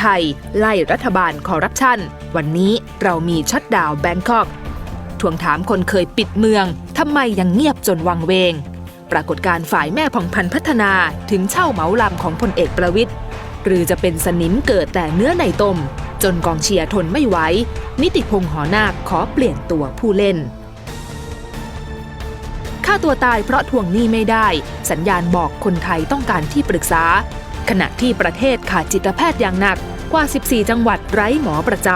ไทย ไล่รัฐบาลคอร์รัปชัน วันนี้เรามีชัดดาวแบงคอกทวงถามคนเคยปิดเมืองทำไมยังเงียบจนวังเวง ปรากฏการฝ่ายแม่ผ่องพันธ์พัฒนาถึงเช่าเหมาลำของพลเอกประวิทย์หรือจะเป็นสนิมเกิดแต่เนื้อในตมจนกองเชียร์ทนไม่ไหว นิติพงษ์หอนาคขอเปลี่ยนตัวผู้เล่นฆ่าตัวตายเพราะทวงหนี้ไม่ได้ สัญญาณบอกคนไทยต้องการที่ปรึกษา ขณะที่ประเทศขาดจิตแพทย์อย่างหนักกว่า 14 จังหวัดไร้หมอประจ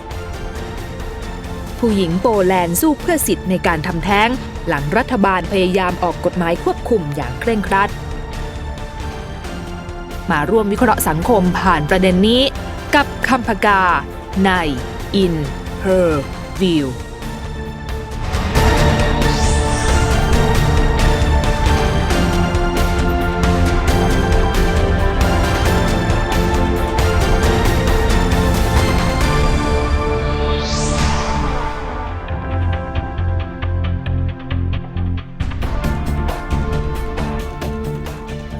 ำ ผู้หญิงโปแลนด์สู้เพื่อสิทธิ์ในการทำแท้ง หลังรัฐบาลพยายามออกกฎหมายควบคุมอย่างเคร่งครัด มาร่วมวิเคราะห์สังคมผ่านประเด็นนี้ กับคำพกา ใน In Her View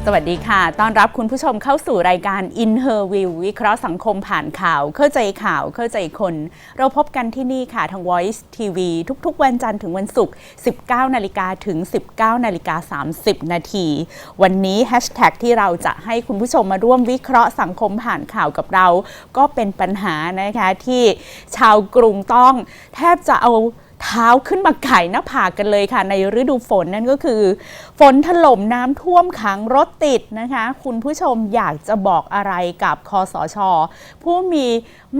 สวัสดีค่ะ ต้อนรับคุณผู้ชมเข้าสู่รายการ In Her View วิเคราะห์สังคมผ่านข่าว เข้าใจข่าว เข้าใจคน เราพบกันที่นี่ค่ะ ทาง Voice TV ทุกๆ วันจันทร์ถึงวันศุกร์ 19 นาฬิกาถึง 19 นาฬิกา 30 นาที วันนี้แฮชแท็กที่เราจะให้คุณผู้ชมมาร่วมวิเคราะห์สังคมผ่านข่าวกับเรา ก็เป็นปัญหานะคะที่ชาวกรุงต้องแทบจะเอา เท้าขึ้นมาไก่หน้าผากกันเลยค่ะ ในฤดูฝนนั่นก็คือ ฝนถล่มน้ำท่วมขังรถติดนะคะ คุณผู้ชมอยากจะบอกอะไรกับคอสช ผู้มี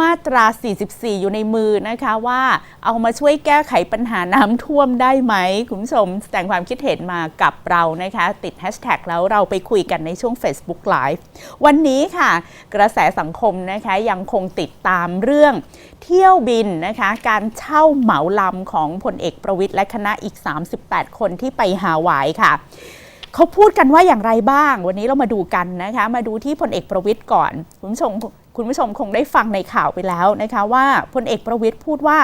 มาตรา 44 อยู่ในมือนะคะว่าเอามาช่วยแก้ไขปัญหาน้ำท่วมได้ไหม คุณผู้ชมแสดงความคิดเห็นมากับเรานะคะ ติดแฮชแท็กแล้วเราไปคุยกันในช่วง Facebook Live วันนี้ค่ะ กระแสสังคมนะคะยังคงติดตามเรื่องเที่ยวบินนะคะ การเช่าเหมาลำของพลเอกประวิทย์และคณะอีก 38 คนที่ไปฮาวายค่ะเขาพูดกันว่าอย่างไรบ้าง วันนี้เรามาดูกันนะคะ มาดูที่พลเอกประวิทย์ก่อนคุณผู้ชมคุณผู้ชมคงได้ฟังในข่าวไปแล้วนะคะ ว่าพลเอกประวิทย์พูดว่า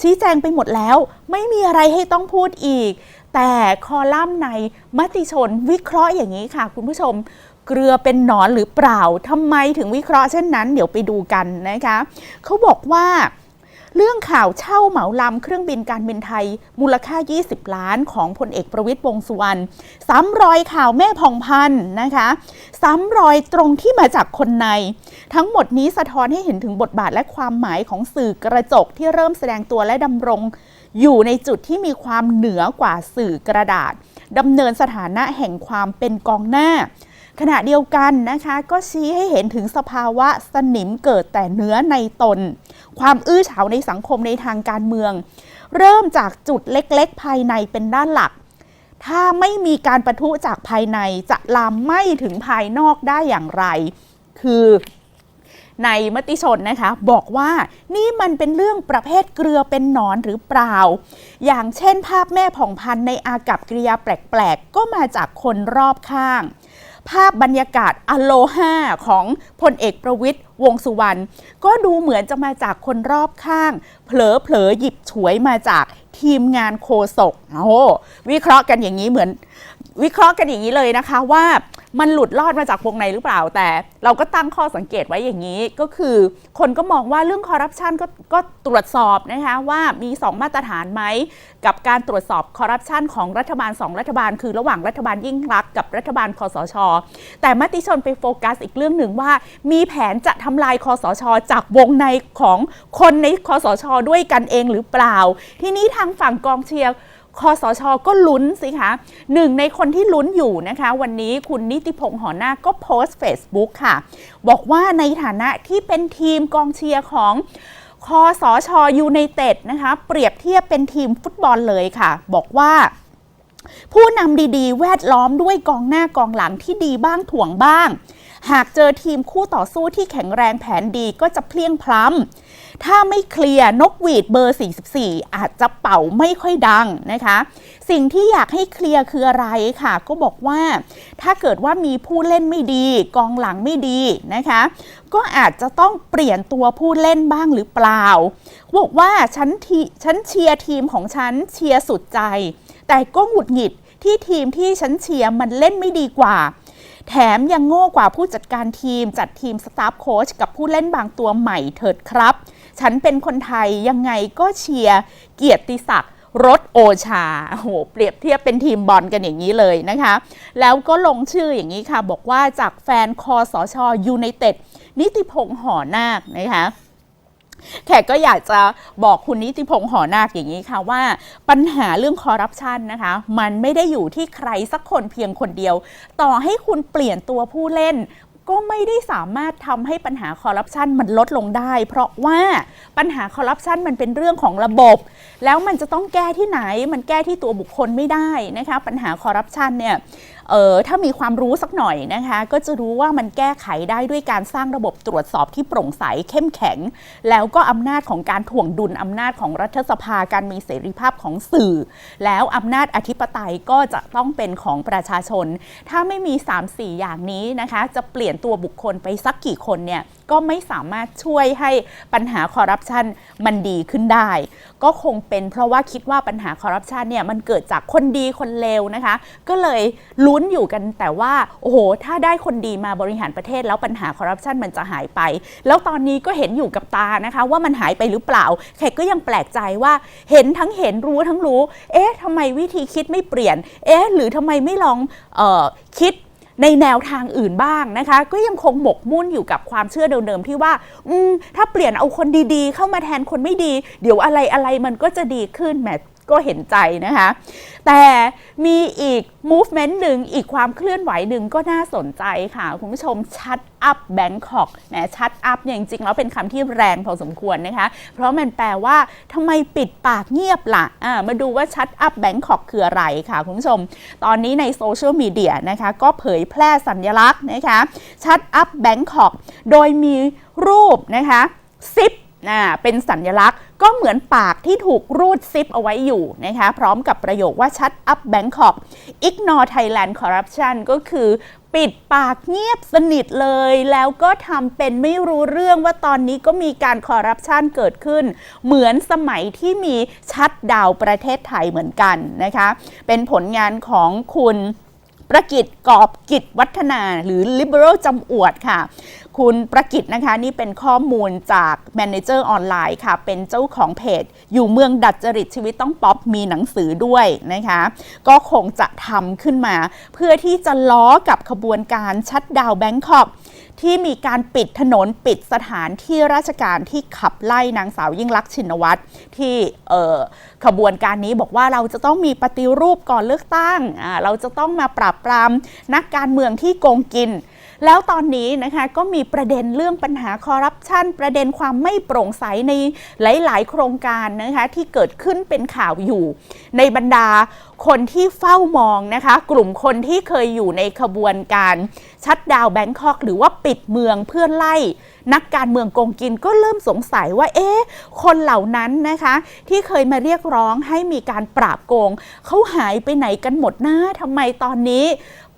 ชี้แจงไปหมดแล้ว ไม่มีอะไรให้ต้องพูดอีก แต่คอลัมน์ในมติชนวิเคราะห์อย่างนี้ค่ะ คุณผู้ชมเกลือเป็นหนอนหรือเปล่าทำไมถึงวิเคราะห์เช่นนั้น เดี๋ยวไปดูกันนะคะเขาบอกว่า เรื่องข่าวเช่าเหมาลำเครื่องบินการบินไทย มูลค่า 20 ล้านของพลเอกประวิตยวงสุวรรณซ้ำรอยข่าวแม่พองพันธ์นะคะซ้ำรอยตรงที่มาจากคนใน ทั้งหมดนี้สะท้อนให้เห็นถึงบทบาทและความหมายของสื่อกระจกที่เริ่มแสดงตัวและดำรง อยู่ในจุดที่มีความเหนือกว่าสื่อกระดาษดำเนินสถานะแห่งความเป็นกองหน้า ขณะเดียวกันนะคะก็ชี้ให้เห็นถึงสภาวะสนิมเกิดแต่เนื้อในตน ความอื้อฉาวในสังคมในทางการเมือง เริ่มจากจุดเล็กๆ ภายในเป็นด้านหลัก ถ้าไม่มีการประทุจากภายในจะลามไม้ถึงภายนอกได้อย่างไร คือในมติชนนะคะบอกว่านี่มันเป็นเรื่องประเภทเกลือเป็นหนอนหรือเปล่า อย่างเช่นภาพแม่ผ่องพันในอากับกิริยาแปลกๆ ก็มาจากคนรอบข้าง ภาพบรรยากาศอโลฮาของพลเอกประวิทย์วงสุวรรณก็ดูเหมือนจะมาจากคนรอบข้าง เผลอเผลอๆหยิบฉวยมาจากทีมงานโคศกโอ้วิเคราะห์กันอย่างนี้เหมือน วิเคราะห์กันอย่างนี้เลยนะคะว่า มันหลุดรอดมาจากวงในหรือเปล่าแต่ เราก็ตั้งข้อสังเกตไว้อย่างนี้ก็คือ คนก็มองว่าเรื่องคอร์รัปชันก็ก็ตรวจสอบนะคะว่ามี 2 มาตรฐานไหม กับการตรวจสอบคอร์รัปชันของรัฐบาล 2 รัฐบาล คือระหว่างรัฐบาลยิ่งรักกับรัฐบาลคอสช แต่มติชนไปโฟกัสอีกเรื่องหนึ่งว่า มีแผนจะทำลายคอสช จากวงในของคนในคอสช ด้วยกันเองหรือเปล่า ทีนี้ทางฝั่งกองเชียร์ คอสชก็ลุ้นสิคะหนึ่งในคนที่ลุ้นอยู่นะคะ วันนี้คุณนิติพงษ์หอนาก็โพสต์ Facebook ค่ะ บอกว่าในฐานะที่เป็นทีมกองเชียร์ของคอสชยูไนเต็ดนะคะ เปรียบเทียบเป็นทีมฟุตบอลเลยค่ะ บอกว่าผู้นำดีๆ แวดล้อมด้วยกองหน้ากองหลังที่ดีบ้างถ่วงบ้าง หากเจอทีมคู่ต่อสู้ที่แข็งแรงแผนดีก็จะเพลียงพล้ำ ถ้าไม่เคลียร์นกหวีดเบอร์ 44 อาจจะเป่าไม่ค่อยดังนะคะ สิ่งที่อยากให้เคลียร์คืออะไรค่ะ ก็บอกว่าถ้าเกิดว่ามีผู้เล่นไม่ดี กองหลังไม่ดีนะคะ ก็อาจจะต้องเปลี่ยนตัวผู้เล่นบ้างหรือเปล่า บอกว่าฉันทีฉันเชียร์ทีมของฉันเชียร์สุดใจ แต่ก็หงุดหงิดที่ทีมที่ฉันเชียร์มันเล่นไม่ดีกว่าแถมยังโง่กว่าผู้จัดการทีมจัดทีมสตาฟโค้ชกับผู้เล่นบางตัวใหม่เถิดครับ ฉันเป็นคนไทยยังไงก็เชียร์เกียรติศักดิ์รถโอชาโหเปรียบเทียบเป็นทีมบอลกันอย่างนี้เลยนะคะ แล้วก็ลงชื่ออย่างนี้ค่ะ บอกว่าจากแฟนคอสชยูไนเต็ดนิติพงษ์หอนาคนะคะแขกก็อยากจะบอกคุณนิติพงษ์หอนาคอย่างนี้ค่ะว่าปัญหาเรื่องคอร์รัปชันนะคะ มันไม่ได้อยู่ที่ใครสักคนเพียงคนเดียว ต่อให้คุณเปลี่ยนตัวผู้เล่น ก็ไม่ได้สามารถทำให้ปัญหาคอร์รัปชันมันลดลงได้ เพราะว่าปัญหาคอร์รัปชันมันเป็นเรื่องของระบบ แล้วมันจะต้องแก้ที่ไหน มันแก้ที่ตัวบุคคลไม่ได้นะคะ ปัญหาคอร์รัปชันเนี่ย เออถ้ามีความรู้สักหน่อยนะคะก็จะรู้ว่ามันแก้ไขได้ด้วยการสร้างระบบตรวจสอบที่โปร่งใสเข้มแข็ง แล้วก็อำนาจของการถ่วงดุลอำนาจของรัฐสภาการมีเสรีภาพของสื่อ แล้วอำนาจอธิปไตยก็จะต้องเป็นของประชาชน ถ้าไม่มี 3-4 อย่างนี้นะคะ จะเปลี่ยนตัวบุคคลไปสักกี่คนเนี่ย ก็ไม่สามารถช่วยให้ปัญหาคอร์รัปชันมันดีขึ้นได้ ก็คงเป็นเพราะว่าคิดว่าปัญหาคอร์รัปชันเนี่ยมันเกิดจากคนดีคนเลวนะคะ ก็เลยลุ้นอยู่กันแต่ว่าโอ้โหถ้าได้คนดีมาบริหารประเทศแล้วปัญหาคอร์รัปชันมันจะหายไป แล้วตอนนี้ก็เห็นอยู่กับตานะคะว่ามันหายไปหรือเปล่าแขกก็ยังแปลกใจว่าเห็นทั้งเห็นรู้ทั้งรู้ เอ๊ะทำไมวิธีคิดไม่เปลี่ยน เอ๊ะหรือทำไมไม่ลองออคิด ในแนวทางอื่นบ้างนะคะ ก็ยังคงหมกมุ่นอยู่กับความเชื่อเดิมๆที่ว่า อืมถ้าเปลี่ยนเอาคนดีๆ เข้ามาแทนคนไม่ดี เดี๋ยวอะไรอะไรมันก็จะดีขึ้นแหม ก็เห็นใจนะคะ แต่มีอีก movement หนึ่งอีกความเคลื่อนไหวหนึ่งก็น่าสนใจค่ะ คุณผู้ชมชัดอัพแบงคอกแหมชัดอัพเนี่ยจริงๆแล้วเป็นคำที่แรงพอสมควรนะคะ เพราะมันแปลว่าทำไมปิดปากเงียบล่ะอ่ามาดูว่าชัดอัพแบงคอกคืออะไรค่ะ คุณผู้ชม ตอนนี้ในโซเชียลมีเดียนะคะ ก็เผยแพร่สัญลักษณ์นะคะชัดอัพแบงคอกโดยมีรูปนะคะซิปนะเป็นสัญลักษณ์ ก็เหมือนปากที่ถูกรูดซิปเอาไว้อยู่นะคะพร้อมกับประโยคว่าชัดอัพแบงคอก ignore Thailand corruption ก็คือปิดปากเงียบสนิทเลย แล้วก็ทำเป็นไม่รู้เรื่องว่าตอนนี้ก็มีการคอร์รัปชันเกิดขึ้น เหมือนสมัยที่มีชัดดาวประเทศไทยเหมือนกันนะคะ เป็นผลงานของคุณ ประกิตกอบกิจวัฒนาหรือ liberal จำอวดค่ะ คุณประกิตนะคะนี่เป็นข้อมูลจาก Manager ออนไลน์ค่ะ เป็นเจ้าของเพจ อยู่เมืองดัดจริตชีวิตต้องป๊อปมีหนังสือด้วยนะคะ ก็คงจะทำขึ้นมา เพื่อที่จะล้อกับขบวนการชัดดาวแบงคอก ที่มีการปิดถนนปิดสถานที่ราชการที่ขับไล่นางสาวยิ่งลักษณ์ชินวัตรที่ขบวนการนี้บอกว่าเราจะต้องมีปฏิรูปก่อนเลือกตั้ง เราจะต้องมาปราบปรามนักการเมืองที่โกงกิน แล้วตอนนี้นะคะก็มีประเด็นเรื่องปัญหาคอร์รัปชันประเด็นความไม่โปร่งใสในหลาย ๆ โครงการนะคะที่เกิดขึ้นเป็นข่าวอยู่ ในบรรดาคนที่เฝ้ามองนะคะ กลุ่มคนที่เคยอยู่ในขบวนการชัดดาวแบงคอก หรือว่าปิดเมืองเพื่อไล่ นักการเมืองโกงกินก็เริ่มสงสัยว่า เอ๊ะ คนเหล่านั้นนะคะ ที่เคยมาเรียกร้องให้มีการปราบโกง เขาหายไปไหนกันหมดนะทำไมตอนนี้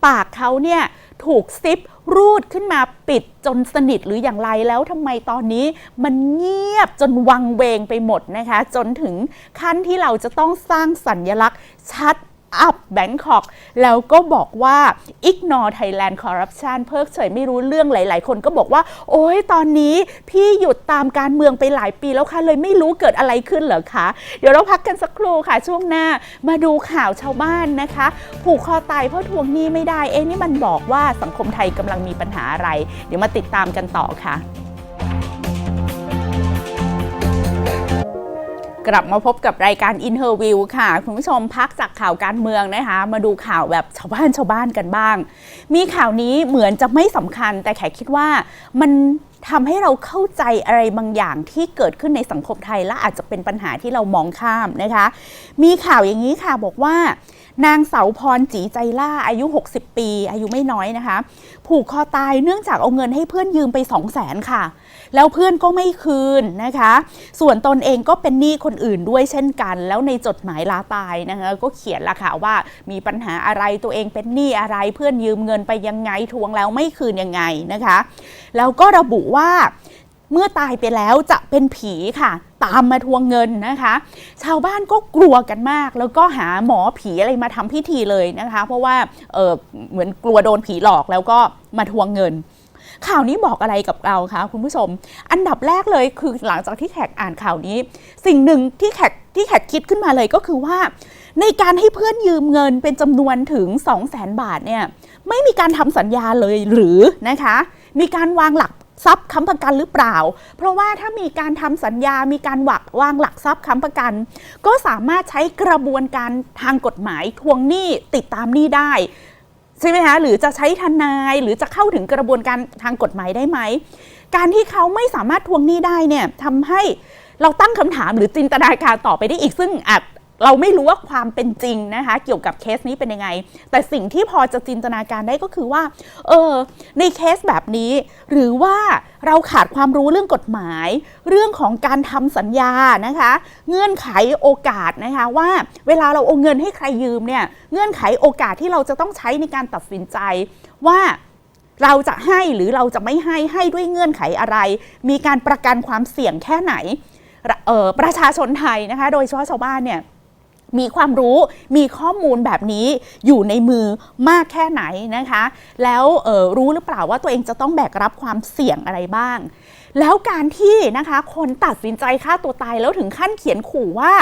ปากเขาเนี่ยถูกซิป รูดขึ้นมาปิดจนสนิทหรืออย่างไรแล้วทำไมตอนนี้มันเงียบจนวังเวงไปหมดนะคะ จนถึงขั้นที่เราจะต้องสร้างสัญญลักษณ์ชัด อัพแบงคอกแล้วก็บอกว่า ignore Thailand corruption เพิกเฉยไม่รู้เรื่องหลาย ๆ คนก็บอกว่า โอ้ยตอนนี้พี่หยุดตามการเมืองไปหลายปีแล้วค่ะ เลยไม่รู้เกิดอะไรขึ้นเหรอคะ เดี๋ยวเราพักกันสักครู่ค่ะ ช่วงหน้ามาดูข่าวชาวบ้านนะคะ ผูกคอตายเพราะทวงหนี้ไม่ได้เอ๊ะนี่มันบอกว่าสังคมไทยกำลังมีปัญหาอะไร เดี๋ยวมาติดตามกันต่อค่ะ กลับมาพบกับรายการ Interview ค่ะ คุณผู้ชมพักจากข่าวการเมืองนะคะ มาดูข่าวแบบชาวบ้านชาวบ้านกันบ้าง มีข่าวนี้เหมือนจะไม่สำคัญ แต่แขกคิดว่ามันทำให้เราเข้าใจอะไรบางอย่างที่เกิดขึ้นในสังคมไทย และอาจจะเป็นปัญหาที่เรามองข้ามนะคะ มีข่าวอย่างนี้ค่ะบอกว่านางเสาพรจีใจล่าอายุ 60 ปี อายุไม่น้อยนะคะ ผูกคอตายเนื่องจากเอาเงินให้เพื่อนยืมไป 2 0 0แสนค่ะ แล้วเพื่อนก็ไม่คืนนะคะ ส่วนตนเองก็เป็นหนี้คนอื่นด้วยเช่นกัน แล้วในจดหมายลาตายนะคะก็เขียนละค่ะว่ามีปัญหาอะไรตัวเองเป็นหนี้อะไรเพื่อนยืมเงินไปยังไงทวงแล้วไม่คืนยังไงนะคะ แล้วก็ระบุว่า เมื่อตายไปแล้วจะเป็นผีค่ะ ตามมาทวงเงินนะคะ ชาวบ้านก็กลัวกันมาก แล้วก็หาหมอผีอะไรมาทำพิธีเลยนะคะ เพราะว่าเเหมือนกลัวโดนผีหลอกแล้วก็มาทวงเงินข่าวนี้บอกอะไรกับเราคะคุณผู้ชม อันดับแรกเลยคือหลังจากที่แขกอ่านข่าวนี้ สิ่งหนึ่งที่แขกที่แขกคิดขึ้นมาเลยก็คือว่า ในการให้เพื่อนยืมเงินเป็นจำนวนถึง 2 0 0แสนบาทเนี่ยไม่มีการทำสัญญาเลยหรือนะคะ มีการวางหลัก ทรัพย์ค้ำประกันหรือเปล่า เพราะว่าถ้ามีการทำสัญญา มีการวางวางหลักทรัพย์ค้ำประกัน ก็สามารถใช้กระบวนการทางกฎหมายทวงหนี้ติดตามหนี้ได้ใช่ไหมคะหรือจะใช้ทนายหรือจะเข้าถึงกระบวนการทางกฎหมายได้ไหม การที่เขาไม่สามารถทวงหนี้ได้เนี่ยทำให้เราตั้งคำถามหรือจินตนาการต่อไปได้อีกซึ่งอาจ เราไม่รู้ว่าความเป็นจริงนะคะ เกี่ยวกับเคสนี้เป็นยังไง แต่สิ่งที่พอจะจินตนาการได้ก็คือว่า เออ ในเคสแบบนี้ หรือว่าเราขาดความรู้เรื่องกฎหมาย เรื่องของการทำสัญญานะคะ เงื่อนไขโอกาสนะคะว่าเวลาเราเอาเงินให้ใครยืมเนี่ยเงื่อนไขโอกาสที่เราจะต้องใช้ในการตัดสินใจว่าเราจะให้หรือเราจะไม่ให้ให้ด้วยเงื่อนไขอะไร มีการประกันความเสี่ยงแค่ไหนออประชาชนไทยนะคะ โดยเฉพาะชาวบ้านเนี่ย มีความรู้มีข้อมูลแบบนี้อยู่ในมือมากแค่ไหนนะคะ แล้วรู้หรือเปล่าว่าตัวเองจะต้องแบกรับความเสี่ยงอะไรบ้าง แล้วการที่นะคะคนตัดสินใจฆ่าตัวตายแล้วถึงขั้นเขียนขู่ว่า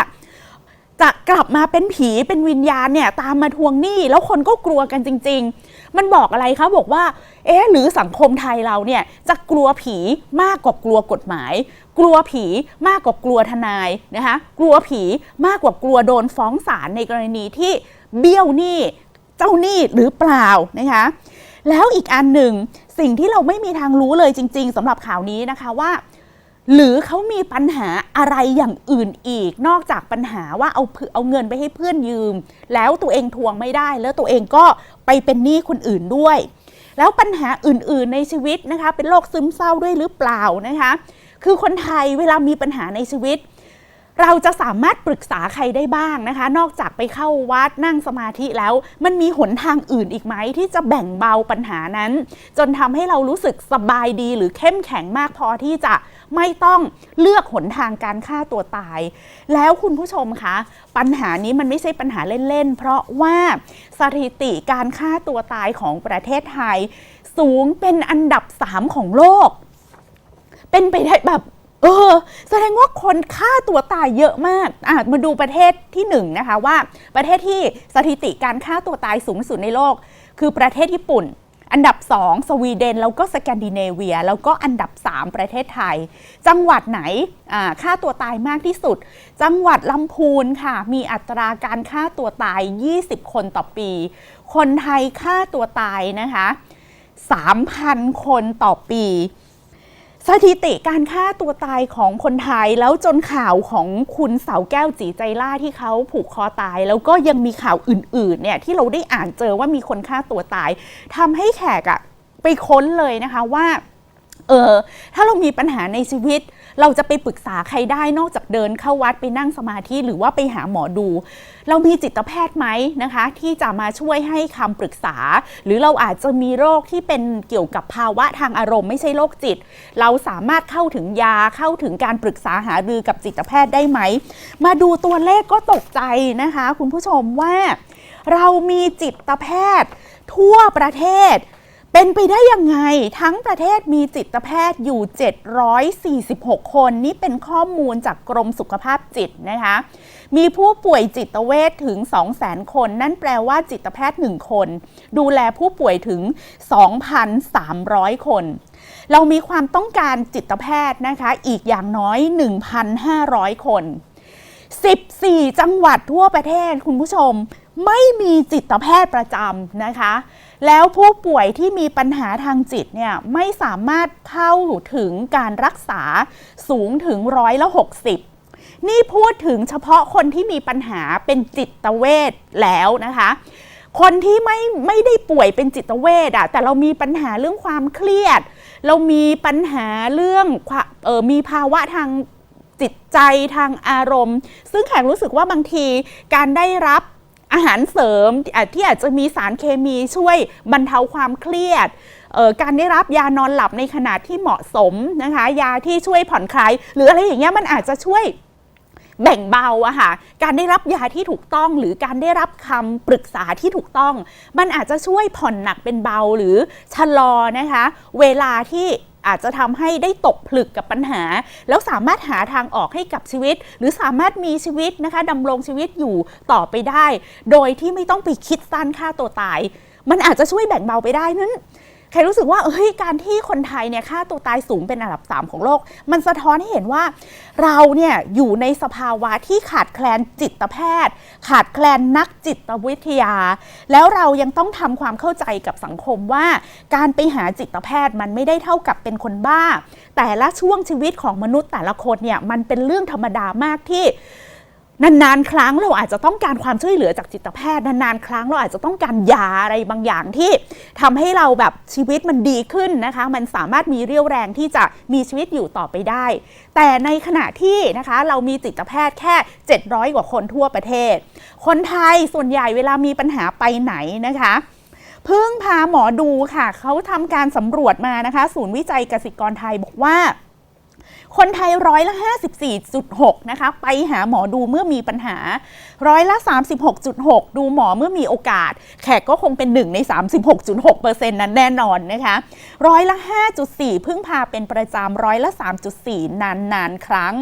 จะกลับมาเป็นผีเป็นวิญญาณเนี่ยตามมาทวงหนี้ แล้วคนก็กลัวกันจริง ๆ มันบอกอะไรคะบอกว่า เอ๊ะหรือสังคมไทยเราเนี่ยจะกลัวผีมากกว่ากลัวกฎหมาย กลัวผีมากกว่ากลัวทนายนะคะกลัวผีมากกว่ากลัวโดนฟ้องศาลในกรณีที่เบี้ยวหนี้เจ้าหนี้หรือเปล่านะคะแล้วอีกอันหนึ่งสิ่งที่เราไม่มีทางรู้เลยจริง ๆสำหรับข่าวนี้นะคะว่า หรือเขามีปัญหาอะไรอย่างอื่นอีก นอกจากปัญหาว่าเอาเพื่อเอาเงินไปให้เพื่อนยืม แล้วตัวเองทวงไม่ได้ แล้วตัวเองก็ไปเป็นหนี้คนอื่นด้วย แล้วปัญหาอื่นๆในชีวิตนะคะ เป็นโรคซึมเศร้าด้วยหรือเปล่านะคะ คือคนไทยเวลามีปัญหาในชีวิต เราจะสามารถปรึกษาใครได้บ้างนะคะ นอกจากไปเข้าวัดนั่งสมาธิแล้ว มันมีหนทางอื่นอีกไหมที่จะแบ่งเบาปัญหานั้น จนทำให้เรารู้สึกสบายดีหรือเข้มแข็งมากพอที่จะ ไม่ต้องเลือกหนทางการฆ่าตัวตาย แล้วคุณผู้ชมคะ ปัญหานี้มันไม่ใช่ปัญหาเล่น ๆ เพราะว่าสถิติการฆ่าตัวตายของประเทศไทย สูงเป็นอันดับ 3 ของโลก เป็นไปได้แบบเออแสดงว่าคนฆ่าตัวตายเยอะมากอะมาดูประเทศที่หนึ่งนะคะว่า ประเทศที่สถิติการฆ่าตัวตายสูงสุดในโลก คือประเทศญี่ปุ่น อันดับ 2 สวีเดน แล้วก็สแกนดิเนเวีย แล้วก็อันดับ 3 ประเทศไทย จังหวัดไหนอ่าฆ่าตัวตายมากที่สุด จังหวัดลำพูนค่ะ มีอัตราการฆ่าตัวตาย 20 คนต่อปี คนไทยฆ่าตัวตายนะคะ 3,000 คนต่อปี สถิติการฆ่าตัวตายของคนไทยแล้วจนข่าวของคุณเสาแก้วจีใจล่าที่เขาผูกคอตาย แล้วก็ยังมีข่าวอื่นๆเนี่ยที่เราได้อ่านเจอว่ามีคนฆ่าตัวตายทำให้แขกอะไปค้นเลยนะคะว่า เออถ้าเรามีปัญหาในชีวิต เราจะไปปรึกษาใครได้นอกจากเดินเข้าวัดไปนั่งสมาธิหรือว่าไปหาหมอดู เรามีจิตแพทย์ไหมนะคะ ที่จะมาช่วยให้คำปรึกษา หรือเราอาจจะมีโรคที่เป็นเกี่ยวกับภาวะทางอารมณ์ไม่ใช่โรคจิต เราสามารถเข้าถึงยาเข้าถึงการปรึกษาหารือกับจิตแพทย์ได้ไหม มาดูตัวเลขก็ตกใจนะคะ คุณผู้ชมว่า เรามีจิตแพทย์ทั่วประเทศ เป็นไปได้ยังไงทั้งประเทศมีจิตแพทย์อยู่ 746 คน นี่เป็นข้อมูลจากกรมสุขภาพจิตนะคะ มีผู้ป่วยจิตเวชถึง 200,000 คน นั่นแปลว่าจิตแพทย์ 1 คน ดูแลผู้ป่วยถึง 2,300 คน เรามีความต้องการจิตแพทย์นะคะอีกอย่างน้อย 1,500 คน 14 จังหวัดทั่วประเทศคุณผู้ชม ไม่มีจิตแพทย์ประจำนะคะ แล้วผู้ป่วยที่มีปัญหาทางจิตเนี่ยไม่สามารถเข้าถึงการรักษาสูงถึงร้อยละ60นี่พูดถึงเฉพาะคนที่มีปัญหาเป็นจิตเวชแล้วนะคะ คนที่ไม่ไม่ได้ป่วยเป็นจิตเวชอะแต่เรามีปัญหาเรื่องความเครียด เรามีปัญหาเรื่องเออมีภาวะทางจิตใจทางอารมณ์ ซึ่งแขกรู้สึกว่าบางทีการได้รับ อาหารเสริมที่อาจจะมีสารเคมีช่วยบรรเทาความเครียดการได้รับยานอนหลับในขนาดที่เหมาะสมนะคะยาที่ช่วยผ่อนคลายหรืออะไรอย่างเงี้ยมันอาจจะช่วยแบ่งเบาอะค่ะ การได้รับยาที่ถูกต้อง หรือการได้รับคำปรึกษาที่ถูกต้อง มันอาจจะช่วยผ่อนหนักเป็นเบาหรือชะลอนะคะ เวลาที่ อาจจะทำให้ได้ตกผลึกกับปัญหา แล้วสามารถหาทางออกให้กับชีวิต หรือสามารถมีชีวิตนะคะดำรงชีวิตอยู่ต่อไปได้ โดยที่ไม่ต้องไปคิดสั้นฆ่าตัวตาย มันอาจจะช่วยแบ่งเบาไปได้นั้น ใครรู้สึกว่าเอ้ยการที่คนไทยเนี่ยค่าตัวตายสูงเป็นอันดับ 3 ของโลก มันสะท้อนให้เห็นว่า เราเนี่ยอยู่ในสภาวะที่ขาดแคลนจิตแพทย์ ขาดแคลนนักจิตวิทยา แล้วเรายังต้องทำความเข้าใจกับสังคมว่า การไปหาจิตแพทย์มันไม่ได้เท่ากับเป็นคนบ้า แต่ละช่วงชีวิตของมนุษย์แต่ละคนเนี่ยมันเป็นเรื่องธรรมดามากที่ นานๆ ครั้งเราอาจจะต้องการความช่วยเหลือจากจิตแพทย์นานๆ ครั้งเราอาจจะต้องการยาอะไรบางอย่างที่ทำให้เราแบบชีวิตมันดีขึ้นนะคะ มันสามารถมีเรี่ยวแรงที่จะมีชีวิตอยู่ต่อไปได้ แต่ในขณะที่นะคะเรามีจิตแพทย์แค่ 700 กว่าคนทั่วประเทศ คนไทยส่วนใหญ่เวลามีปัญหาไปไหนนะคะพึ่งพาหมอดูค่ะ เขาทำการสำรวจมานะคะ ศูนย์วิจัยกสิกรไทยบอกว่า คนไทยร้อยละ 54.6 นะคะ ไปหาหมอดูเมื่อมีปัญหา ร้อยละ 36.6 ดูหมอเมื่อมีโอกาส แขกก็คงเป็นหนึ่งใน 36.6%นั้นแน่นอนนะคะ ร้อยละ 5.4 พึ่งพาเป็นประจำร้อยละ 3.4 นานนานๆครั้ง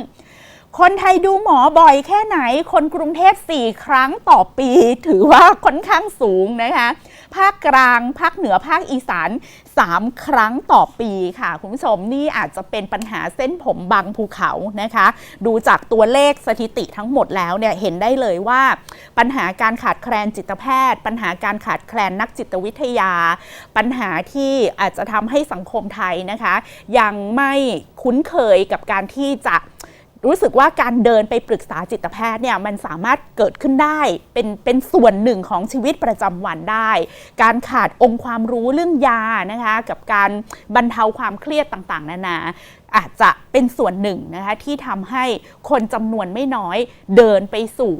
คนไทยดูหมอบ่อยแค่ไหน คนกรุงเทพ4 ครั้งต่อปี ถือว่าค่อนข้างสูงนะคะ ภาคกลางภาคเหนือภาคอีสาน 3 ครั้งต่อปีค่ะ คุณผู้ชมนี่อาจจะเป็นปัญหาเส้นผมบางภูเขานะคะ ดูจากตัวเลขสถิติทั้งหมดแล้วเนี่ยเห็นได้เลยว่าปัญหาการขาดแคลนจิตแพทย์ ปัญหาการขาดแคลนนักจิตวิทยา ปัญหาที่อาจจะทำให้สังคมไทยนะคะ ยังไม่คุ้นเคยกับการที่จะ รู้สึกว่าการเดินไปปรึกษาจิตแพทย์เนี่ยมันสามารถเกิดขึ้นได้เป็นเป็นส่วนหนึ่งของชีวิตประจำวันได้ การขาดองค์ความรู้เรื่องยานะคะกับการบรรเทาความเครียดต่างๆ นานา อาจจะเป็นส่วนหนึ่งนะคะที่ทำให้คนจำนวนไม่น้อยเดินไปสู่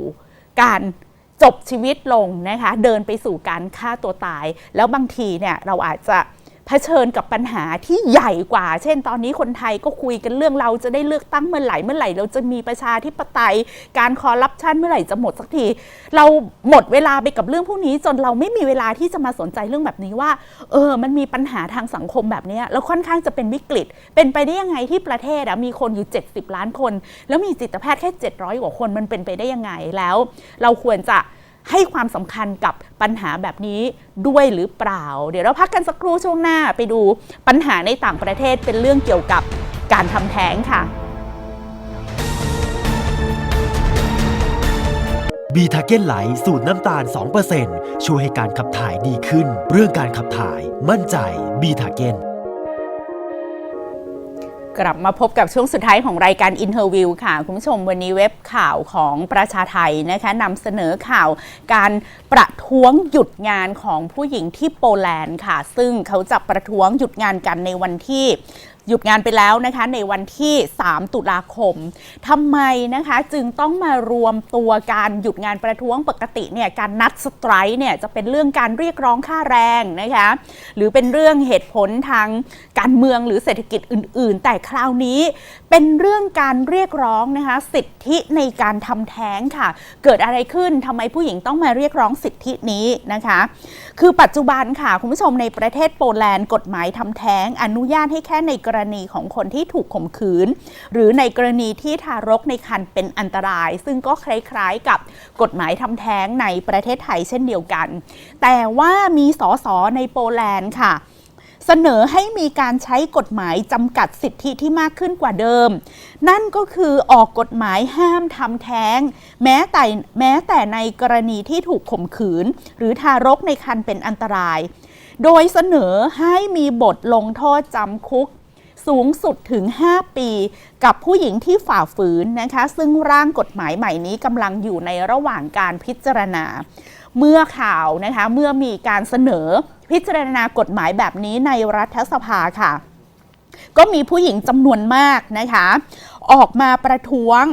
การจบชีวิตลงนะคะเดินไปสู่การฆ่าตัวตาย แล้วบางทีเนี่ยเราอาจจะ เผชิญกับปัญหาที่ใหญ่กว่า เช่น ตอนนี้คนไทยก็คุยกันเรื่องเราจะได้เลือกตั้งเมื่อไหร่เมื่อไหร่ เราจะมีประชาธิปไตย การคอร์รัปชันเมื่อไหร่จะหมดสักที เราหมดเวลาไปกับเรื่องพวกนี้ จนเราไม่มีเวลาที่จะมาสนใจเรื่องแบบนี้ว่า เออ มันมีปัญหาทางสังคมแบบนี้แล้วค่อนข้างจะเป็นวิกฤต เป็นไปได้ยังไงที่ประเทศอะมีคนอยู่ 70 ล้านคน แล้วมีจิตแพทย์แค่ 700กว่าคนมันเป็นไปได้ยังไงแล้ว เราควรจะ ให้ความสำคัญกับปัญหาแบบนี้ด้วยหรือเปล่า เดี๋ยวเราพักกันสักครู่ช่วงหน้าไปดูปัญหาในต่างประเทศเป็นเรื่องเกี่ยวกับการทำแท้งค่ะบีทาเก้นไลท์สูตรน้ำตาล 2%ช่วยให้การขับถ่ายดีขึ้น เรื่องการขับถ่าย มั่นใจบีทาเก้น กลับมาพบกับช่วงสุดท้ายของรายการอินเทอร์วิวค่ะ คุณผู้ชมวันนี้เว็บข่าวของประชาไทยนะคะนำเสนอข่าวการประท้วงหยุดงานของผู้หญิงที่โปแลนด์ค่ะ ซึ่งเขาจะประท้วงหยุดงานกันในวันที่ หยุดงานไปแล้วนะคะในวันที่ 3 ตุลาคมทำไมนะคะจึงต้องมารวมตัวการหยุดงานประท้วงปกติเนี่ยการนัดสไตร์เนี่ยจะเป็นเรื่องการเรียกร้องค่าแรงนะคะหรือเป็นเรื่องเหตุผลทางการเมืองหรือเศรษฐกิจอื่น ๆ แต่คราวนี้เป็นเรื่องการเรียกร้องนะคะสิทธิในการทำแท้งค่ะ เกิดอะไรขึ้นทำไมผู้หญิงต้องมาเรียกร้องสิทธินี้นะคะ คือปัจจุบันค่ะ คุณผู้ชมในประเทศโปแลนด์กฎหมายทำแท้ง อนุญาตให้แค่ในกรณีของคนที่ถูกข่มขืน หรือในกรณีที่ทารกในครรภ์เป็นอันตราย ซึ่งก็คล้ายๆกับกฎหมายทำแท้งในประเทศไทยเช่นเดียวกัน แต่ว่ามีสสในโปแลนด์ค่ะ เสนอให้มีการใช้กฎหมายจำกัดสิทธิที่มากขึ้นกว่าเดิม นั่นก็คือออกกฎหมายห้ามทำแท้ง แม้แต่แม้แต่ในกรณีที่ถูกข่มขืน หรือทารกในครรภ์เป็นอันตราย โดยเสนอให้มีบทลงโทษจำคุกสูงสุดถึง 5 ปี กับผู้หญิงที่ฝ่าฝืนนะคะ ซึ่งร่างกฎหมายใหม่นี้กำลังอยู่ในระหว่างการพิจารณา เมื่อข่าวนะคะ เมื่อมีการเสนอ พิจารณากฎหมายแบบนี้ในรัฐสภาค่ะ ก็มีผู้หญิงจำนวนมากนะคะ ออกมาประท้วง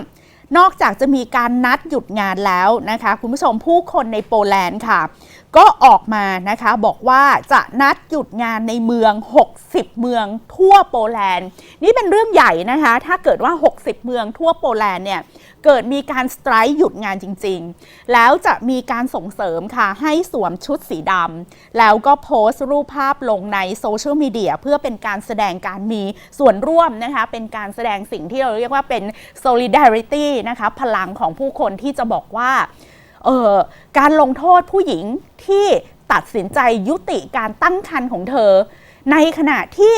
นอกจากจะมีการนัดหยุดงานแล้วนะคะ คุณผู้ชมผู้คนในโปแลนด์ค่ะ ก็ออกมานะคะบอกว่าจะนัดหยุดงานในเมือง 60 เมืองทั่วโปแลนด์ นี่เป็นเรื่องใหญ่นะคะ ถ้าเกิดว่า 60 เมืองทั่วโปแลนด์เนี่ยเกิดมีการสไตร์หยุดงานจริงๆ แล้วจะมีการส่งเสริมค่ะให้สวมชุดสีดำแล้วก็โพสต์รูปภาพลงในโซเชียลมีเดียเพื่อเป็นการแสดงการมีส่วนร่วมนะคะ เป็นการแสดงสิ่งที่เราเรียกว่าเป็น solidarity นะคะ พลังของผู้คนที่จะบอกว่า การลงโทษผู้หญิงที่ตัดสินใจยุติการตั้งครรภ์ของเธอ ในขณะที่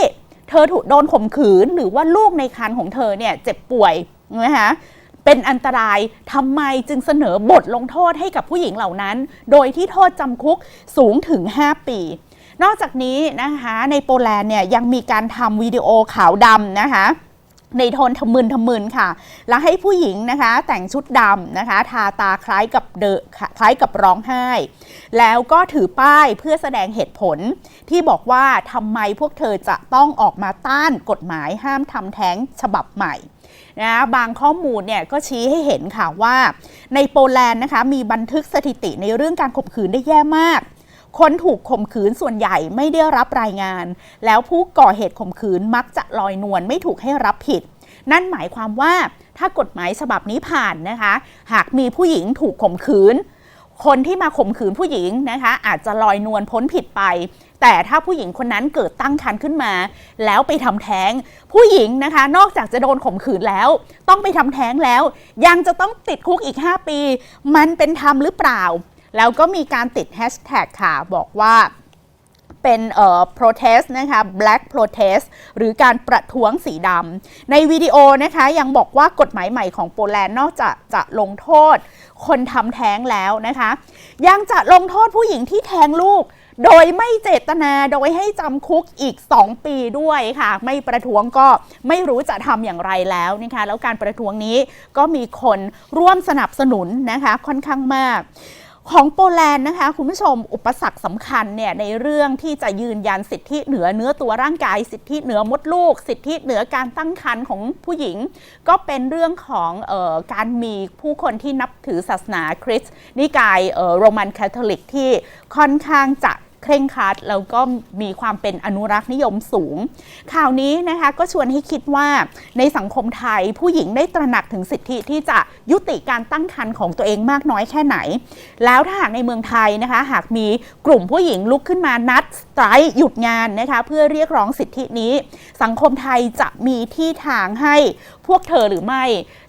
เธอถูกโดนข่มขืนหรือว่าลูกในครรภ์ของเธอเนี่ยเจ็บป่วยนะคะเป็นอันตรายทำไมจึงเสนอบทลงโทษให้กับผู้หญิงเหล่านั้น โดยที่โทษจำคุกสูงถึง 5 ปี นอกจากนี้นะคะในโปแลนด์เนี่ยยังมีการทำวิดีโอขาวดำนะคะ ในโทนทะมึนทะมึนค่ะ แล้วให้ผู้หญิงนะคะ แต่งชุดดำนะคะ ทาตาคล้ายกับเดอะคล้ายกับร้องไห้ แล้วก็ถือป้ายเพื่อแสดงเหตุผล ที่บอกว่าทำไมพวกเธอจะต้องออกมาต้านกฎหมายห้ามทำแท้งฉบับใหม่นะบางข้อมูลเนี่ยก็ชี้ให้เห็นค่ะว่า ในโปแลนด์นะคะมีบันทึกสถิติในเรื่องการข่มขืนได้แย่มาก คนถูกข่มขืนส่วนใหญ่ไม่ได้รับรายงาน แล้วผู้ก่อเหตุข่มขืนมักจะลอยนวลไม่ถูกให้รับผิด นั่นหมายความว่าถ้ากฎหมายฉบับนี้ผ่านนะคะ หากมีผู้หญิงถูกข่มขืน คนที่มาข่มขืนผู้หญิงนะคะ อาจจะลอยนวลพ้นผิดไป แต่ถ้าผู้หญิงคนนั้นเกิดตั้งครรภ์ขึ้นมา แล้วไปทำแท้ง ผู้หญิงนะคะ นอกจากจะโดนข่มขืนแล้ว ต้องไปทำแท้งแล้ว ยังจะต้องติดคุกอีก 5 ปี มันเป็นธรรมหรือเปล่า แล้วก็มีการติดแฮชแท็กค่ะ บอกว่าเป็นเอ่อ protest นะคะ black protest หรือการประท้วงสีดำในวิดีโอนะคะยังบอกว่ากฎหมายใหม่ของโปแลนด์นอกจากจะลงโทษคนทำแท้งแล้วนะคะ ยังจะลงโทษผู้หญิงที่แท้งลูก โดยไม่เจตนาโดยให้จำคุกอีก 2 ปีด้วยค่ะ ไม่ประท้วงก็ไม่รู้จะทำอย่างไรแล้วนะคะแล้วการประท้วงนี้ก็มีคนร่วมสนับสนุนนะคะค่อนข้างมาก ของโปแลนด์นะคะคุณผู้ชมอุปสรรคสำคัญเนี่ยในเรื่องที่จะยืนยันสิทธิเหนือเนื้อตัวร่างกาย สิทธิเหนือมดลูก สิทธิเหนือการตั้งครรภ์ของผู้หญิง ก็เป็นเรื่องของออการมีผู้คนที่นับถือศาสนาคริสต์นิกายเออโรมันคาทอลิกที่ค่อนข้างจะ เคร่งครัดแล้วก็มีความเป็นอนุรักษ์นิยมสูง ข่าวนี้นะคะก็ชวนให้คิดว่าในสังคมไทยผู้หญิงได้ตระหนักถึงสิทธิที่จะยุติการตั้งครรภ์ของตัวเองมากน้อยแค่ไหน แล้วถ้าหากในเมืองไทยนะคะ หากมีกลุ่มผู้หญิงลุกขึ้นมานัดสไตร์หยุดงานนะคะเพื่อเรียกร้องสิทธินี้ สังคมไทยจะมีที่ทางให้ พวกเธอหรือไม่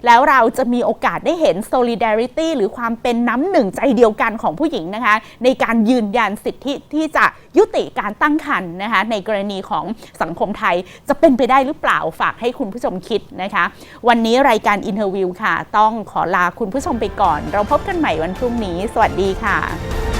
แล้วเราจะมีโอกาสได้เห็น solidarity หรือความเป็นน้ำหนึ่งใจเดียวกันของผู้หญิงนะคะ ในการยืนยันสิทธิที่จะยุติการตั้งครรภ์นะคะในกรณีของสังคมไทยจะเป็นไปได้หรือเปล่าฝากให้คุณผู้ชมคิดนะคะ วันนี้รายการ Interview ค่ะ ต้องขอลาคุณผู้ชมไปก่อน เราพบกันใหม่วันพรุ่งนี้ สวัสดีค่ะ